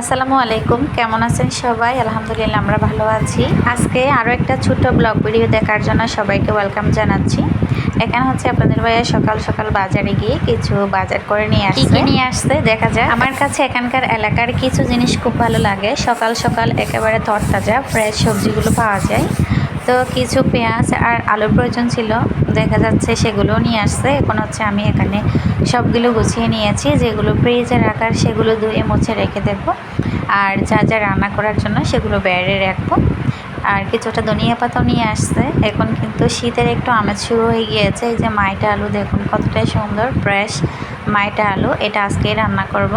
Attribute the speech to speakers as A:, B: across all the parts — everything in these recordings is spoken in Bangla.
A: আসসালামু আলাইকুম কেমন আছেন সবাই? আলহামদুলিল্লাহ আমরা ভালো আছি। আজকে আরও একটা ছোট ব্লগ ভিডিও দেখার জন্য সবাইকে ওয়েলকাম জানাচ্ছি। এখানে হচ্ছে আপনাদের ভাইয়া সকাল সকাল বাজারে গিয়ে কিছু বাজার করে নিয়ে আসছে। নিয়ে আসছে? দেখা যায় আমার কাছে এখানকার এলাকার কিছু জিনিস খুব ভালো লাগে। সকাল সকাল একেবারে তরতাজা ফ্রেশ সবজিগুলো পাওয়া যায়। তো কিছু পেঁয়াজ আর আলুর প্রয়োজন ছিল। দেখা যাচ্ছে সেগুলোও নিয়ে আসছে। এখন হচ্ছে আমি এখানে সবগুলো গুছিয়ে নিয়েছি, যেগুলো ফ্রিজে রাখার সেগুলো ধুয়ে মুছে রেখে দেবো। আর যা যা রান্না করার জন্য সেগুলো বাইরে রাখব। আর কিছুটা ধনিয়া পাতাও নিয়ে আসছে। এখন কিন্তু শীতের একটু আমেজ শুরু হয়ে গিয়েছে। এই যে মাইটা আলু দেখুন, কতটাই সুন্দর ফ্রেশ মাইটা আলু। এটা আজকে রান্না করব।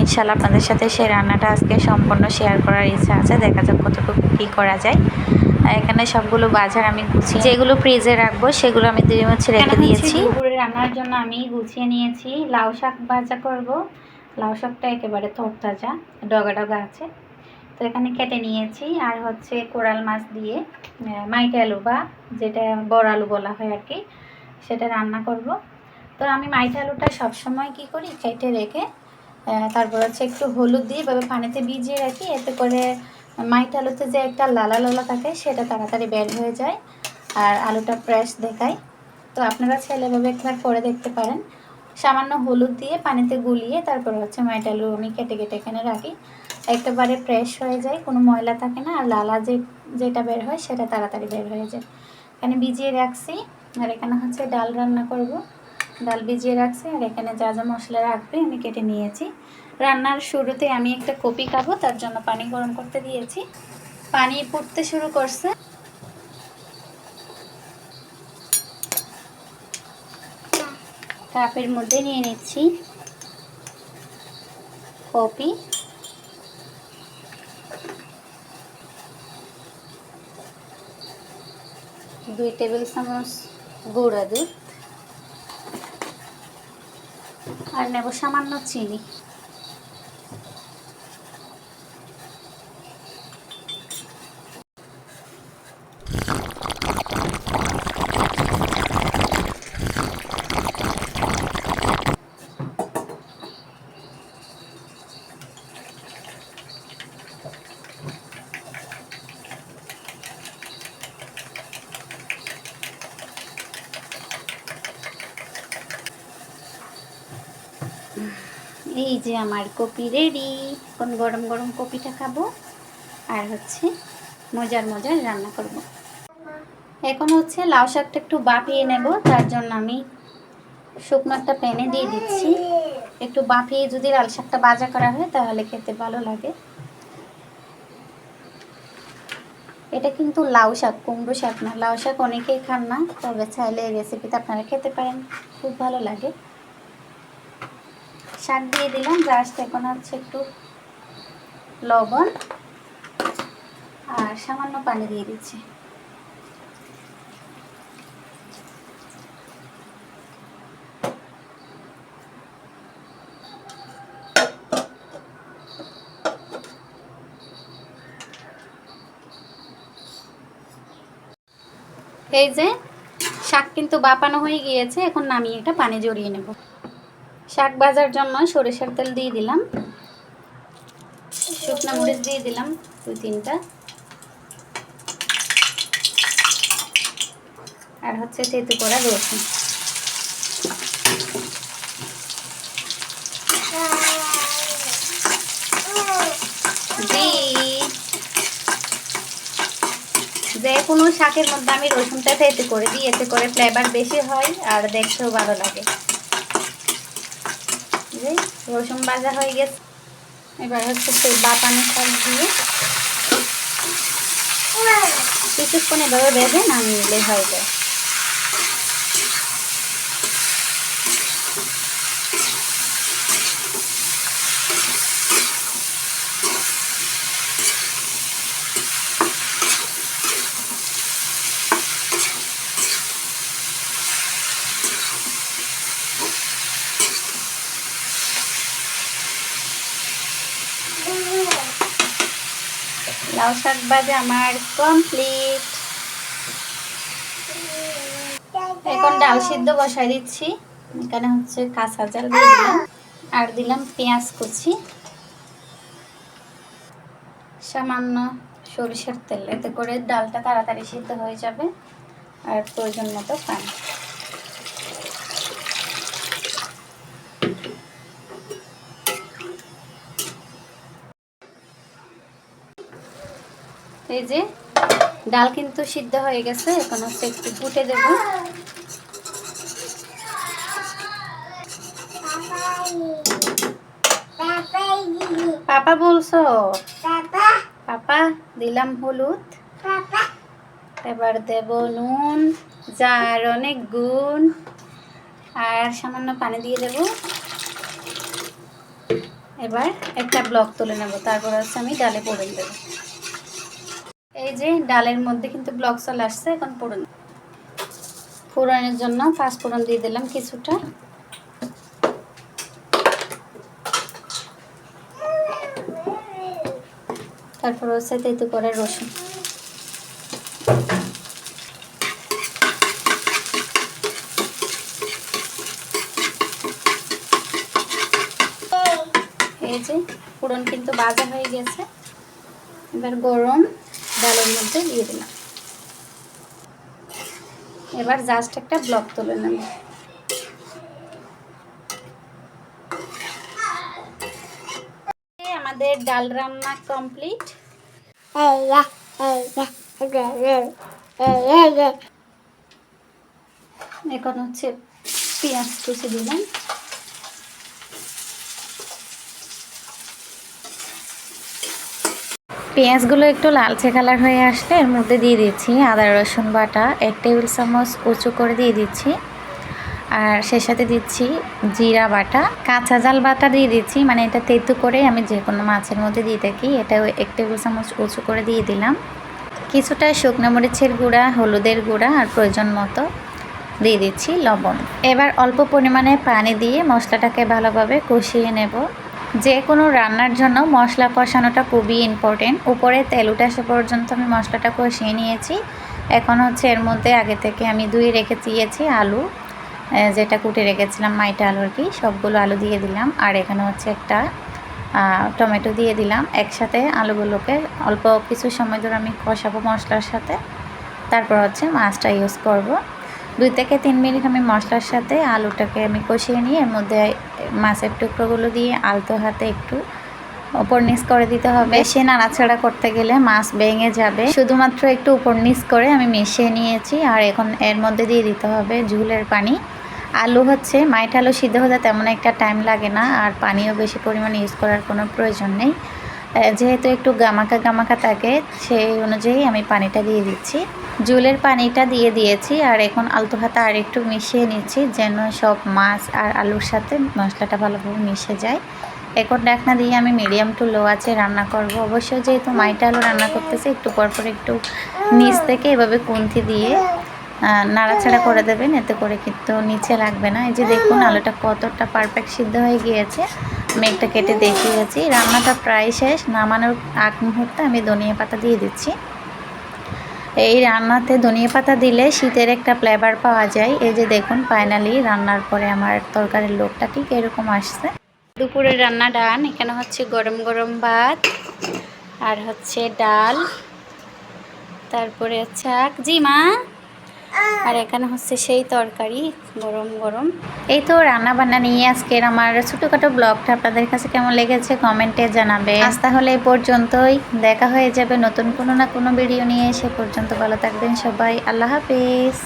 A: ইনশাল্লাহ আপনাদের সাথে সেই রান্নাটা আজকে সম্পূর্ণ শেয়ার করার ইচ্ছা আছে। দেখা যাক কতটুকু কী করা যায়। এখানে সবগুলো বাজার আমি গুছিয়ে যেগুলো ফ্রিজে রাখব সেগুলো আমি দুই মুছে রেখে দিয়েছি। দুপুরে রান্নার জন্য আমি গুছিয়ে নিয়েছি। লাউ শাক ভাজা করব। লাউ শাকটা একেবারে তরতাজা ডগা ডগা আছে। তো এখানে কেটে নিয়েছি। আর হচ্ছে কোরাল মাছ দিয়ে মাইটে আলু বা যেটা বড় আলু বলা হয় আর কি সেটা রান্না করব। তো আমি মাইটে আলুটা সবসময় কি করি? কেটে রেখে তারপর হচ্ছে একটু হলুদ দিয়ে এভাবে পানিতে ভিজিয়ে রাখি। এতে করে মাইট আলুতে যে একটা লালা লালা থাকে, সেটা তাড়াতাড়ি বের হয়ে যায় আর আলুটা ফ্রেশ দেখায়। তো আপনারা চাইলে এভাবে একবার করে দেখতে পারেন। সামান্য হলুদ দিয়ে পানিতে গুলিয়ে তারপর হচ্ছে মাইট আলু আমি কেটে কেটে এখানে রাখি। একেবারে ফ্রেশ হয়ে যায়, কোনো ময়লা থাকে না, আর লালা যে, যেটা বের হয় সেটা তাড়াতাড়ি বের হয়ে যায়। এখানে ভিজিয়ে রাখছি, আর এখানে হচ্ছে ডাল রান্না করব। ডাল ভিজিয়ে রাখছি, আর এখানে যা যা মশলা রাখবে আমি কেটে নিয়েছি। রান্নার শুরুতে আমি একটা কপি খাব, তার জন্য পানি গরম করতে দিয়েছি। পানি ফুটতে শুরু করছে। কাপের মধ্যে নিয়ে নিচ্ছি কপি। দুই টেবিল চামচ গুঁড়া দুধ। আর নেব সামান্য চিনি। এই যে আমার কপি রেডি এখন গরম গরম কপিটা খাব। আর হচ্ছে মজার মজার রান্না করব। এখন হচ্ছে লাউ শাকটা একটু বাপিয়ে নেব। তার জন্য আমি শুকনো একটা প্যানে দিয়ে দিচ্ছি। একটু বাপিয়ে যদি লাল শাকটা ভাজা করা হয়, তাহলে খেতে ভালো লাগে। এটা কিন্তু লাউ শাক, কুমড়ো শাক না। লাউ শাক অনেকেই খান না, তবে চাইলে এই রেসিপিতে আপনারা খেতে পারেন। খুব ভালো লাগে। শাক দিয়ে দিলাম জাস্ট এখন হচ্ছে একটু লবণ আর সামান্য পানি দিয়ে দিচ্ছি। এই যে শাক কিন্তু বাপানো হয়ে গিয়েছে, এখন নামিয়ে এটা পানি জড়িয়ে নেব। শাক ভাজার জন্য সরিষার তেল দিয়ে দিলাম। শুকনো মরিচ দিয়ে দিলাম দুই তিনটা। আর হচ্ছে তেতু করা রসুন। যে কোনো শাকের মধ্যে আমি রসুনটা তেতে করে দিই, এতে করে ফ্লেভার বেশি হয় আর দেখতেও ভালো লাগে। রসুন ভাজা হয়ে গেছে। এবার হচ্ছে সেই বাপানো শাক দিয়ে কিছুক্ষণ এভাবে বেঁধে নামিয়ে নিলে হয়ে যায়। লাউ শাক ভাজা আমার কমপ্লিট এখন ডাল সিদ্ধ বসাই দিচ্ছি। এখানে হচ্ছে কাঁচা জাল দিলাম। আর দিলাম পেঁয়াজ কুচি।
B: সামান্য সরিষার তেল। এতে করে ডালটা তাড়াতাড়ি সিদ্ধ হয়ে যাবে। আর প্রয়োজন মতো পানি। এই যে ডাল কিন্তু সিদ্ধ হয়ে গেছে, এখন হচ্ছে একটু ফুটে দেবো। পাপা বলছো? পাপা, দিলাম হলুদ। এবার দেব নুন, যার অনেক গুণ। আর সামান্য পানি দিয়ে দেব। এবার একটা ব্লক তুলে নেব, তারপর হচ্ছে আমি ডালে পড়ে দেব। যে ডালের মধ্যে কিন্তু ব্লক চলে আসছে, এখন পড়ুন ফোড়নের জন্য ফার্স্ট ফোড়ন দিয়ে দিলাম কিছুটা। তারপর হচ্ছে তেতু করে রসুন। এই যে ফোড়ন কিন্তু বাজা হয়ে গেছে। এবার গরম ডালের মধ্যে দিয়ে দিলাম। এবার জাস্ট একটা ব্লক তুলে নেব। আমাদের ডাল রান্না কমপ্লিট এখন হচ্ছে পেঁয়াজ কুচি দিলাম। পেঁয়াজগুলো একটু লালচে কালার হয়ে আসলে এর মধ্যে দিয়ে দিচ্ছি আদা, রসুন বাটা, এক টেবিল চামচ উঁচু করে দিয়ে দিচ্ছি। আর সে সাথে দিচ্ছি জিরা বাটা। কাঁচা জাল বাটা দিয়ে দিচ্ছি মানে এটা তেতু করে আমি যে কোনো মাছের মধ্যে দিয়ে থাকি, এটা এক টেবিল চামচ উঁচু করে দিয়ে দিলাম। কিছুটা শুকনো মরিচের গুঁড়া, হলুদের গুঁড়া আর প্রয়োজন মতো দিয়ে দিচ্ছি লবণ। এবার অল্প পরিমাণে পানি দিয়ে মশলাটাকে ভালোভাবে কষিয়ে নেব। যে কোনো রান্নার জন্য মশলা কষানোটা খুবই ইম্পর্টেন্ট উপরে তেল উঠে আসা পর্যন্ত আমি মশলাটা কষিয়ে নিয়েছি। এখন হচ্ছে এর মধ্যে আগে থেকে আমি দুই রেখে দিয়েছি আলু যেটা কুটে রেখেছিলাম মাইটা আলু আর কি, সবগুলো আলু দিয়ে দিলাম। আর এখানে হচ্ছে একটা টমেটো দিয়ে দিলাম। একসাথে আলুগুলোকে অল্প কিছু সময় ধরে আমি কষাবো মশলার সাথে। তারপর হচ্ছে মাছটা ইউজ করব। দুই থেকে তিন মিনিট আমি মশলার সাথে আলুটাকে আমি কষিয়ে নিয়ে এর মধ্যে মাছের টুকরোগুলো দিয়ে আলতো হাতে একটু উপর নিচ করে দিতে হবে। বেশি নাড়াচাড়া করতে গেলে মাছ ভেঙে যাবে। শুধুমাত্র একটু উপর নিচ করে আমি মিশিয়ে নিয়েছি আর এখন এর মধ্যে দিয়ে দিতে হবে ঝুলের পানি। আলু হচ্ছে, মাইট আলু সিদ্ধ হতে তেমন একটা টাইম লাগে না আর পানিও বেশি পরিমাণে ইউজ করার কোনো প্রয়োজন নেই। যেহেতু একটু গামাকা গামাকা থাকে সেই অনুযায়ী আমি পানিটা দিয়ে দিচ্ছি। জুলের পানিটা দিয়ে দিয়েছি আর এখন আলতো হাতে আর একটু মিশিয়ে নিচ্ছি যেন সব মাছ আর আলুর সাথে মশলাটা ভালোভাবে মিশে যায়। এখন ডাকনা দিয়ে আমি মিডিয়াম টু লো আছে রান্না করব। অবশ্যই যেহেতু মাইটা আলু রান্না করতেছে একটু পরপর একটু নিচ থেকে এভাবে কুন্তি দিয়ে আহ, নাড়াচাড়া করে দেবেন। এতে করে কিন্তু নিচে লাগবে না। এই যে দেখুন আলুটা কতটা পারফেক্ট সিদ্ধ হয়ে গিয়েছে। একটা কেটে দেখিয়েছি। রান্নাটা প্রায় শেষ। নামানোর আগ মুহূর্তে আমি ধনিয়া পাতা দিয়ে দিচ্ছি। এই রান্নাতে ধনিয়া পাতা দিলে শীতের একটা ফ্লেভার পাওয়া যায়। এই যে দেখুন ফাইনালি রান্নার পরে আমার তরকারির লোকটা ঠিক এরকম আসছে। দুপুরের রান্না ডান। এখানে হচ্ছে গরম গরম ভাত আর হচ্ছে ডাল। তারপরে হচ্ছে আক জি মা! আর এখানে হচ্ছে সেই তরকারি গরম গরম। এই তো রান্না বান্না নিয়ে আজকের আমার ছোটোখাটো ব্লগটা। আপনাদের কাছে কেমন লেগেছে কমেন্টে জানাবে আজ তাহলে এই পর্যন্তই। দেখা হয়ে যাবে নতুন কোনো না কোনো ভিডিও নিয়ে। সে পর্যন্ত ভালো থাকবেন সবাই। আল্লাহ হাফিজ।